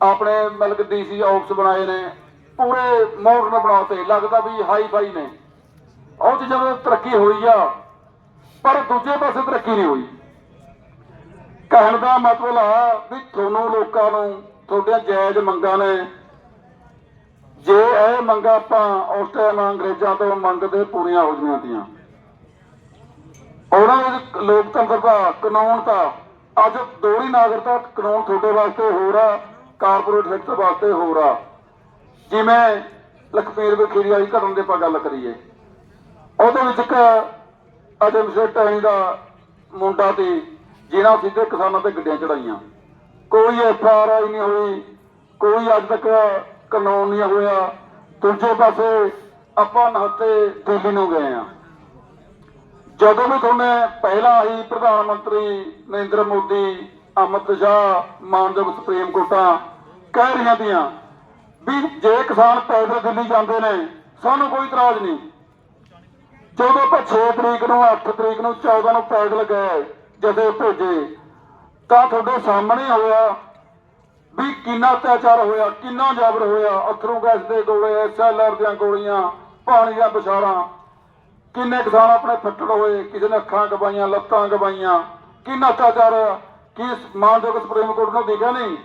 ਆਪਣੇ ਮਤਲਬ ਡੀਸੀ ਆਫਿਸ ਬਣਾਏ ਨੇ, ਪੂਰੇ ਮਾਡਰਨ ਬਣਾਉਤੇ ਲੱਗਦਾ ਵੀ ਹਾਈ ਫਾਈ ਨੇ। ਉਹ ਚੀਜ਼ਾਂ ਵਿੱਚ ਤਰੱਕੀ ਹੋਈ ਆ, ਪਰ ਦੂਜੇ ਪਾਸੇ ਤਰੱਕੀ ਨਹੀਂ ਹੋਈ। ਕਹਿਣ ਦਾ ਮਤਲਬ ਆ ਵੀ ਤੁਹਾਨੂੰ ਲੋਕਾਂ ਨੂੰ, ਤੁਹਾਡੀਆਂ ਜਾਇਜ਼ ਮੰਗਾਂ ਨੇ। ਜੇ ਇਹ ਮੰਗਾਂ ਆਪਾਂ ਉਸ ਟਾਈਮ ਅੰਗਰੇਜ਼ਾਂ ਤੋਂ ਮੰਗਦੇ ਪੂਰੀਆਂ ਹੋ ਜੀਆਂ ਤੀਆਂ। ਉਹਨਾਂ ਵਿੱਚ ਲੋਕਤੰਤਰ ਦਾ ਕਾਨੂੰਨ ਦਾ ਅੱਜ ਦੋਹਰੀ ਨਾਗਰਿਕਤਾ ਕਾਨੂੰਨ ਤੁਹਾਡੇ ਵਾਸਤੇ ਹੋਰ ਆ ਕਾਰਪੋਰੇਟ ਸੈਕਟਰ ਵਾਸਤੇ ਹੋਰ ਆ। ਜਿਵੇਂ ਲਖਮੀਰ ਬਖੀਰੀ ਵਾਲੀ ਘਟਨਾ ਦੀ ਆਪਾਂ ਗੱਲ ਕਰੀਏ। ਉਹਦੇ ਵਿੱਚ ਇੱਕ ਅਜਮ ਸਿੰਘ ਟੈਣੀ ਦਾ ਮੁੰਡਾ ਤੇ ਜਿਹਨਾਂ ਸਿੱਧੇ ਕਿਸਾਨਾਂ ਤੇ ਗੱਡੀਆਂ ਚੜਾਈਆਂ। ਕੋਈ ਐਫ ਆਰ ਆਈ ਨਹੀਂ ਹੋਈ, ਕੋਈ ਅੱਜ ਤੱਕ ਕਾਨੂੰਨ ਨਹੀਂ ਹੋਇਆ। ਦੂਜੇ ਪਾਸੇ ਆਪਾਂ ਨਹਤੇ ਦਿੱਲੀ ਨੂੰ ਗਏ ਆ। ਜਦੋਂ ਵੀ ਤੁਹਾਨੂੰ ਪਹਿਲਾਂ ਹੀ ਪ੍ਰਧਾਨ ਮੰਤਰੀ ਨਰਿੰਦਰ ਮੋਦੀ, ਅਮਿਤ ਸ਼ਾਹ, ਮਾਨਯੋਗ ਸੁਪਰੀਮ ਕੋਰਟਾਂ ਕਹਿ ਰਹੀਆਂ ਦੀਆਂ ਵੀ ਜੇ ਕਿਸਾਨ ਪੈਦਲ ਦਿੱਲੀ ਜਾਂਦੇ ਨੇ, ਸਾਨੂੰ ਕੋਈ ਇਤਰਾਜ਼ ਨਹੀਂ। ਜਦੋਂ ਆਪਾਂ 6 ਤਰੀਕ ਨੂੰ 8 ਤਰੀਕ ਨੂੰ 14 ਨੂੰ ਪੈਦਲ ਗਏ, ਜਦੋਂ ਭੇਜੇ, ਤਾਂ ਤੁਹਾਡੇ ਸਾਹਮਣੇ ਹੋਇਆ ਵੀ ਕਿੰਨਾ ਅਤਿਆਚਾਰ ਹੋਇਆ, ਕਿੰਨਾ ਜ਼ਬਰ ਹੋਇਆ, ਅਥਰੂ ਗੈਸ ਦੇ ਗੋਲੇ ਐਸਐਲਆਰ ਦੀਆਂ ਗੋਲੀਆਂ, ਪਾਣੀ ਦੀਆਂ ਬਸ਼ਾਰਾਂ ਕਿੰਨੇ ਕਿਸਾਨ ਆਪਣੇ ਫੱਟੜ ਹੋਏ, ਕਿਸੇ ਨੇ ਅੱਖਾਂ ਗਵਾਈਆਂ, ਲੱਤਾਂ ਗਵਾਈਆਂ? ਕਿੰਨਾ ਅਤਿਆਚਾਰ ਕੀ ਮਾਨਯੋਗ ਸੁਪਰੀਮ ਕੋਰਟ ਨੂੰ ਦੇਖਿਆ ਨਹੀਂ?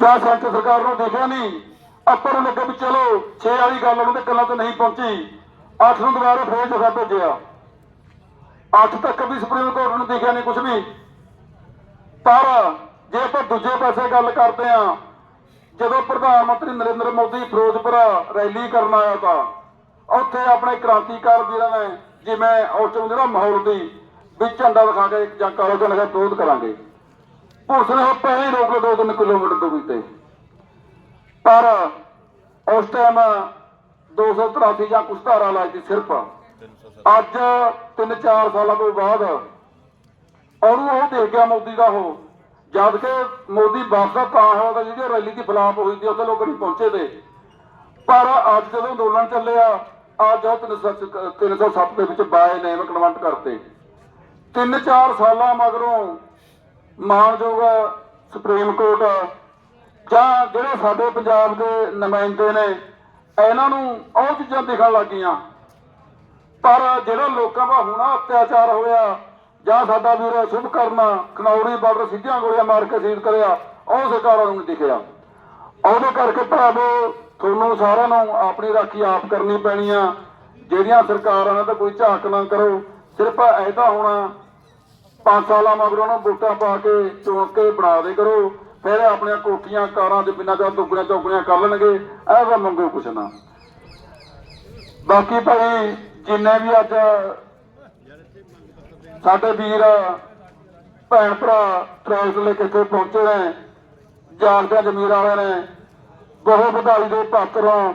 ਜਾਂ ਸੈਂਟਰ ਸਰਕਾਰ ਨੂੰ ਦੇਖਿਆ ਨਹੀਂ? ਆਪਾਂ ਨੂੰ ਲੱਗਾ ਵੀ ਚਲੋ 6 ਵਾਲੀ ਗੱਲ ਉਹਨਾਂ ਦੇ ਕੰਨਾਂ ਤੇ ਨਹੀਂ ਪਹੁੰਚੀ। 8 ਨੂੰ ਦੁਬਾਰਾ ਫੇਰ ਜਗਾ ਭੇਜਿਆ। 8 ਤੱਕ ਵੀ ਸੁਪਰੀਮ ਕੋਰਟ ਨੂੰ ਦੇਖਿਆ ਨਹੀਂ ਕੁਝ ਵੀ। ਪਰ ਜੇ ਆਪਾਂ ਦੂਜੇ ਪਾਸੇ ਗੱਲ ਕਰਦੇ ਆ ਜਦੋਂ ਪ੍ਰਧਾਨ ਮੰਤਰੀ ਨਰਿੰਦਰ ਮੋਦੀ ਫਿਰੋਜ਼ਪੁਰ ਰੈਲੀ ਕਰਨ ਆਇਆ ਤਾਂ ਉੱਥੇ ਆਪਣੇ ਕ੍ਰਾਂਤੀਕਾਰ ਵੀਰਾਂ ਨੇ ਜਿਵੇਂ ਉਸ ਟਾਈਮ ਜਿਹੜਾ ਮਾਹੌਲ ਦੀ ਵੀ ਝੰਡਾ ਦਿਖਾ ਕੇ ਜਾਂ ਕਾਲੋ ਝੰਡਾ ਦਾ ਵਿਰੋਧ ਕਰਾਂਗੇ। ਪੁਲਿਸ ਨੇ ਉਹ ਪਹਿਲਾਂ ਰੋਕ ਲਿਆ ਦੋ ਤਿੰਨ ਕਿਲੋਮੀਟਰ ਦੂਰੀ ਤੇ। ਪਰ ਉਸ ਟਾਈਮ 283 ਜਾਂ ਕੁਛ ਧਾਰਾ ਲਾਈ ਸੀ ਸਿਰਫ। ਅੱਜ 3-4 ਸਾਲਾਂ ਤੋਂ ਬਾਅਦ ਉਹਨੂੰ ਉਹ ਦੇਖ ਗਿਆ ਮੋਦੀ ਦਾ ਉਹ। ਜਦ ਕਿ ਮੋਦੀ ਵਾਪਸ ਤਾਂ ਹੋਇਆ ਤਾਂ ਜਿਹੜੀ ਰੈਲੀ ਦੀ ਫਲਾਪ ਹੋਈ ਸੀ, ਉੱਥੇ ਲੋਕ ਨਹੀਂ ਪਹੁੰਚੇ ਤੇ। ਪਰ ਅੱਜ ਜਦੋਂ ਅੰਦੋਲਨ ਚੱਲਿਆ ਅੱਜ ਉਹ 307 ਦੇ ਵਿੱਚ ਬਾਏ ਨੇਮ ਕਨਵਰਟ ਕਰਤੇ। ਤਿੰਨ ਚਾਰ ਸਾਲਾਂ ਮਗਰੋਂ ਮਾਨਯੋਗ ਸੁਪਰੀਮ ਕੋਰਟ ਜਾਂ ਜਿਹੜੇ ਸਾਡੇ ਪੰਜਾਬ ਦੇ ਨੁਮਾਇੰਦੇ ਨੇ, ਇਹਨਾਂ ਨੂੰ ਉਹ ਚੀਜ਼ਾਂ ਦਿਖਣ ਲੱਗੀਆਂ। ਪਰ ਜਿਹੜਾ ਲੋਕਾਂ ਦਾ ਹੁਣਾ ਅਤਿਆਚਾਰ ਹੋਇਆ, ਜਾਂ ਸਾਡਾ ਵੀਰ ਸ਼ੁਭ ਕਰਨਾ ਖਨੌਰੀ ਬਾਰਡਰ ਸਿੱਧੀਆਂ ਗੋਲੀਆਂ ਮਾਰ ਕੇ ਸ਼ਹੀਦ ਕਰਿਆ, ਉਹ ਸਰਕਾਰਾਂ ਨੂੰ ਨਹੀਂ ਦਿਖਿਆ। ਉਹਦੇ ਕਰਕੇ ਭਰਾਵੋ ਤੁਹਾਨੂੰ ਸਾਰਿਆਂ ਨੂੰ ਆਪਣੀ ਰਾਖੀ ਆਪ ਕਰਨੀ ਪੈਣੀ ਆ। ਜਿਹੜੀਆਂ ਸਰਕਾਰਾਂ ਨੇ ਤਾਂ ਕੋਈ ਝਾਕ ਨਾ ਕਰੋ। ਸਿਰਫ ਐਦਾ ਹੋਣਾ ਪੰਜ ਸਾਲਾਂ ਮਗਰੋਂ ਨੂੰ ਵੋਟਾਂ ਪਾ ਕੇ ਚੁਣ ਬਣਾ ਦੇ ਕਰੋ। ਫਿਰ ਆਪਣੀਆਂ ਕੋਠੀਆਂ, ਕਾਰਾਂ ਦੇ ਬਿਨਾਂ ਕਾ ਦੁੱਗਣੀਆਂ ਚੌਗਣੀਆਂ ਕਰ ਲੈਣਗੇ। ਇਹ ਤਾਂ ਮੰਗੋ ਕੁਛ ਨਾ। ਬਾਕੀ ਭਾਈ ਜਿੰਨੇ ਵੀ ਅੱਜ ਸਾਡੇ ਵੀਰ, ਭੈਣ ਭਰਾ ਟਰੈਕਟਰ ਲੈ ਕੇ ਇੱਥੇ ਪਹੁੰਚੇ ਨੇ ਜਾਗਦਿਆਂ ਜ਼ਮੀਰ ਵਾਲਿਆਂ ਨੇ। ਬਹੁਤ ਵਧਾਈ ਦੇ ਪਾਤਰ ਹਾਂ।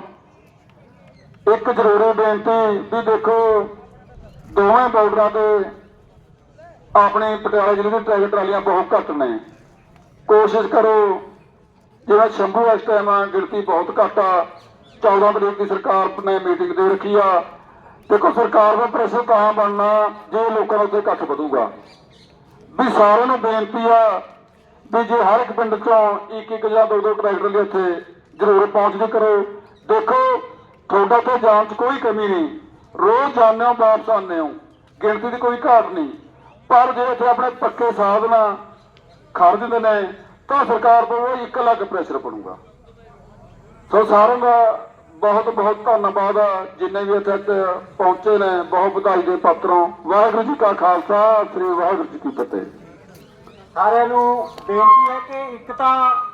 ਇੱਕ ਜ਼ਰੂਰੀ ਬੇਨਤੀ ਵੀ ਦੇਖੋ, ਦੋਵੇਂ ਬਾਰਡਰਾਂ ਤੇ ਆਪਣੇ ਪਟਿਆਲਾ ਜ਼ਿਲ੍ਹੇ ਦੇ ਟਰੈਕਟਰ ਟਰਾਲੀਆਂ ਬਹੁਤ ਘੱਟ ਨੇ। ਕੋਸ਼ਿਸ਼ ਕਰੋ, ਜਿਹੜਾ ਸ਼ੰਭੂ ਇਸ ਟਾਈਮ ਗਿਣਤੀ ਬਹੁਤ ਘੱਟ ਆ। 14 ਤਰੀਕ ਦੀ ਸਰਕਾਰ ਨੇ ਮੀਟਿੰਗ ਦੇ ਰੱਖੀ ਆ। ਦੇਖੋ, ਸਰਕਾਰ ਦਾ ਪ੍ਰੈਸ਼ਰ ਤਾਂ ਬਣਨਾ, ਜੇ ਲੋਕਾਂ ਦਾ ਉੱਤੇ ਇਕੱਠ ਵਧੂਗਾ। ਵੀ ਸਾਰਿਆਂ ਨੂੰ ਬੇਨਤੀ ਆ ਵੀ ਜੇ ਹਰ ਇੱਕ ਪਿੰਡ ਚੋਂ ਇੱਕ ਇੱਕ ਜਾਂ ਦੋ ਦੋ ਟਰੈਕਟਰ ਦੇ ਉੱਥੇ ਜ਼ਰੂਰ ਪਹੁੰਚਦੇ ਕਰੋ। ਦੇਖੋ, ਤੁਹਾਡਾ ਤੇ ਜਾਣ 'ਚ ਕੋਈ ਕਮੀ ਨਹੀਂ। ਰੋਜ਼ ਜਾਂਦੇ ਹੋ, ਵਾਪਸ ਆਉਂਦੇ ਹੋ। ਗਿਣਤੀ ਦੀ ਕੋਈ ਘਾਟ ਨਹੀਂ। ਪਰ ਜੇ ਇੱਥੇ ਆਪਣੇ ਪੱਕੇ ਸਾਧਨਾ ਖੜ ਦਿੰਦੇ ਨੇ, ਤਾਂ ਸਰਕਾਰ ਤੋਂ ਉਹ ਇੱਕ ਅਲੱਗ ਪ੍ਰੈਸ਼ਰ ਬਣੂਗਾ। ਸੋ ਸਾਰਿਆਂ ਦਾ ਬਹੁਤ ਬਹੁਤ ਧੰਨਵਾਦ ਆ, ਜਿੰਨੇ ਵੀ ਇੱਥੇ ਪਹੁੰਚੇ ਨੇ, ਬਹੁਤ ਵਧਾਈ ਦੇ ਪਾਤਰੋਂ। ਵਾਹਿਗੁਰੂ ਜੀ ਕਾ ਖਾਲਸਾ, ਸ੍ਰੀ ਵਾਹਿਗੁਰੂ ਜੀ ਕੀ ਫਤਿਹ। ਸਾਰਿਆਂ ਨੂੰ ਬੇਨਤੀ ਹੈ ਕਿ ਇੱਕ ਤਾਂ